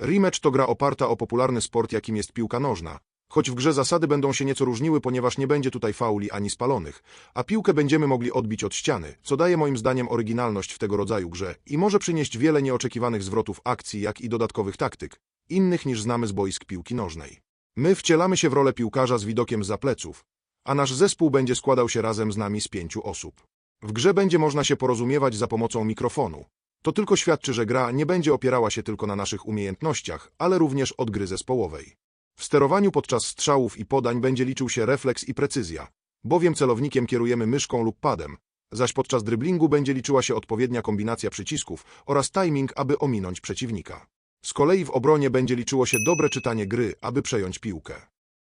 Rematch to gra oparta o popularny sport, jakim jest piłka nożna. Choć w grze zasady będą się nieco różniły, ponieważ nie będzie tutaj fauli ani spalonych, a piłkę będziemy mogli odbić od ściany, co daje moim zdaniem oryginalność w tego rodzaju grze i może przynieść wiele nieoczekiwanych zwrotów akcji, jak i dodatkowych taktyk, innych niż znamy z boisk piłki nożnej. My wcielamy się w rolę piłkarza z widokiem za pleców, a nasz zespół będzie składał się razem z nami z pięciu osób. W grze będzie można się porozumiewać za pomocą mikrofonu. To tylko świadczy, że gra nie będzie opierała się tylko na naszych umiejętnościach, ale również od gry zespołowej. W sterowaniu podczas strzałów i podań będzie liczył się refleks i precyzja, bowiem celownikiem kierujemy myszką lub padem, zaś podczas dryblingu będzie liczyła się odpowiednia kombinacja przycisków oraz timing, aby ominąć przeciwnika. Z kolei w obronie będzie liczyło się dobre czytanie gry, aby przejąć piłkę.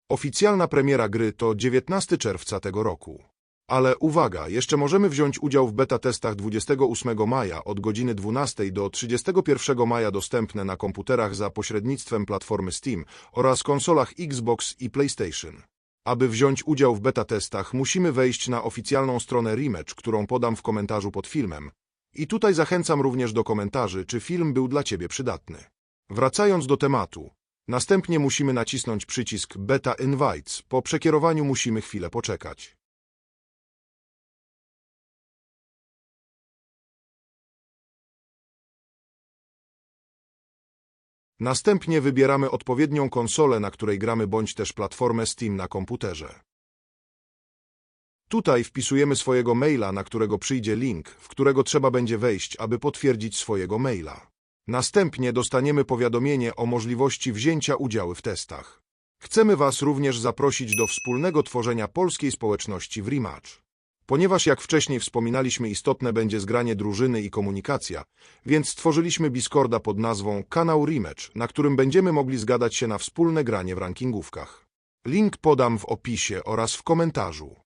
Oficjalna premiera gry to 19 czerwca tego roku. Ale uwaga, jeszcze możemy wziąć udział w beta testach 28 maja od godziny 12 do 31 maja dostępne na komputerach za pośrednictwem platformy Steam oraz konsolach Xbox i PlayStation. Aby wziąć udział w beta testach, musimy wejść na oficjalną stronę Rematch, którą podam w komentarzu pod filmem. I tutaj zachęcam również do komentarzy, czy film był dla Ciebie przydatny. Wracając do tematu, następnie musimy nacisnąć przycisk Beta Invites, po przekierowaniu musimy chwilę poczekać. Następnie wybieramy odpowiednią konsolę, na której gramy, bądź też platformę Steam na komputerze. Tutaj wpisujemy swojego maila, na którego przyjdzie link, w którego trzeba będzie wejść, aby potwierdzić swojego maila. Następnie dostaniemy powiadomienie o możliwości wzięcia udziału w testach. Chcemy Was również zaprosić do wspólnego tworzenia polskiej społeczności w. Ponieważ jak wcześniej wspominaliśmy istotne będzie zgranie drużyny i komunikacja, więc stworzyliśmy Discorda pod nazwą Kanał Rematch, na którym będziemy mogli zgadać się na wspólne granie w rankingówkach. Link podam w opisie oraz w komentarzu.